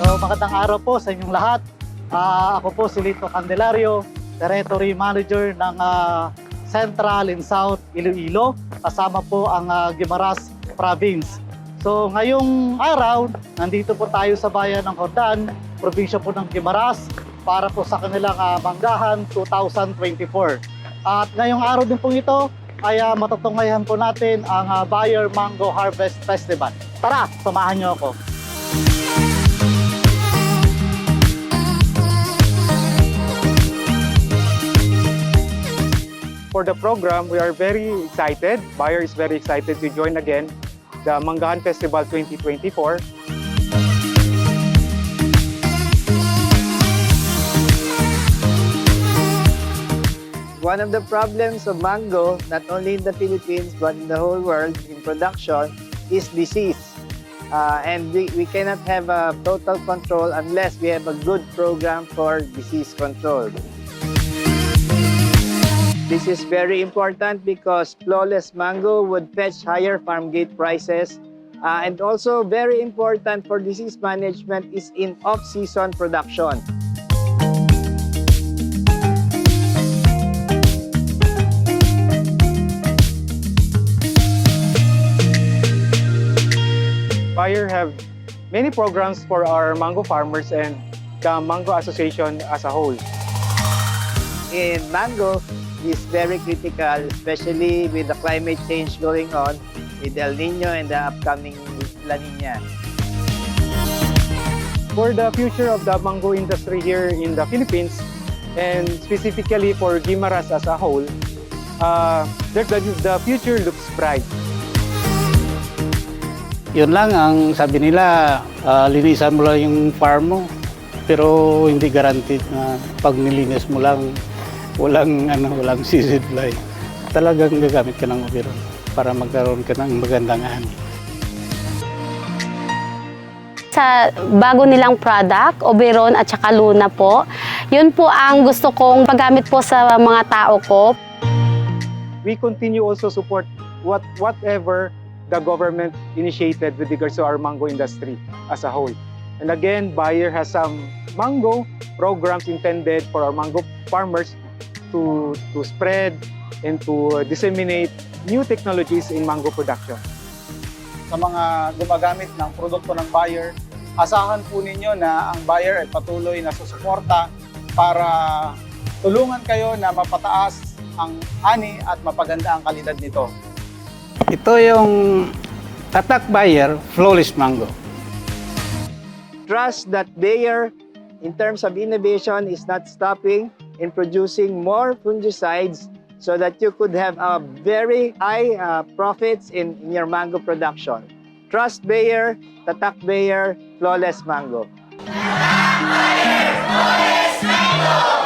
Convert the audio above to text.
magandang araw po sa inyong lahat. Ah, ako po si Lito Candelario, Territory Manager ng ah, Central and South Iloilo. Kasama po ang ah, Guimaras Province. So ngayong araw, nandito po tayo sa bayan ng Hordan, probinsya po ng Guimaras, para po sa kanilang ah, Manggahan 2024. At ngayong araw din po ito, ay uh, matutunghayan po natin ang ah, Bayer Mango Harvest Festival. Tara, samahan niyo ako. For the program, we are very excited. Bayer is very excited to join again the Manggahan Festival 2024. One of the problems of mango, not only in the Philippines but in the whole world in production, is disease. Uh, and we, we cannot have a total control unless we have a good program for disease control. This is very important because flawless mango would fetch higher farm gate prices. Uh, and also very important for disease management is in off-season production. Bayer have many programs for our mango farmers and the Mango Association as a whole. in mango is very critical, especially with the climate change going on with El Nino and the upcoming La Nina. For the future of the mango industry here in the Philippines and specifically for Guimaras as a whole, uh, the, the, the future looks bright. Yun lang ang sabi nila, ah, linisan mo lang yung farm mo. Pero hindi guaranteed na pag nilinis mo lang, walang, ano, walang season fly. Talagang gagamit ka ng overall para magkaroon ka ng magandang ani. sa bago nilang product, Oberon at saka Luna po. Yun po ang gusto kong paggamit po sa mga tao ko. we continue also support what whatever the government initiated with regards to our mango industry as a whole. And again, Bayer has some mango programs intended for our mango farmers to to spread and to disseminate new technologies in mango production. sa mga gumagamit ng produkto ng buyer, asahan po ninyo na ang buyer ay patuloy na susuporta para tulungan kayo na mapataas ang ani at mapaganda ang kalidad nito. Ito yung Tatak Bayer Flawless Mango. Trust that Bayer, in terms of innovation, is not stopping in producing more fungicides so that you could have a very high uh, profits in, in your mango production. Trust Bayer, Tatak Bayer, Flawless Mango. Tatak Bayer, Flawless Mango!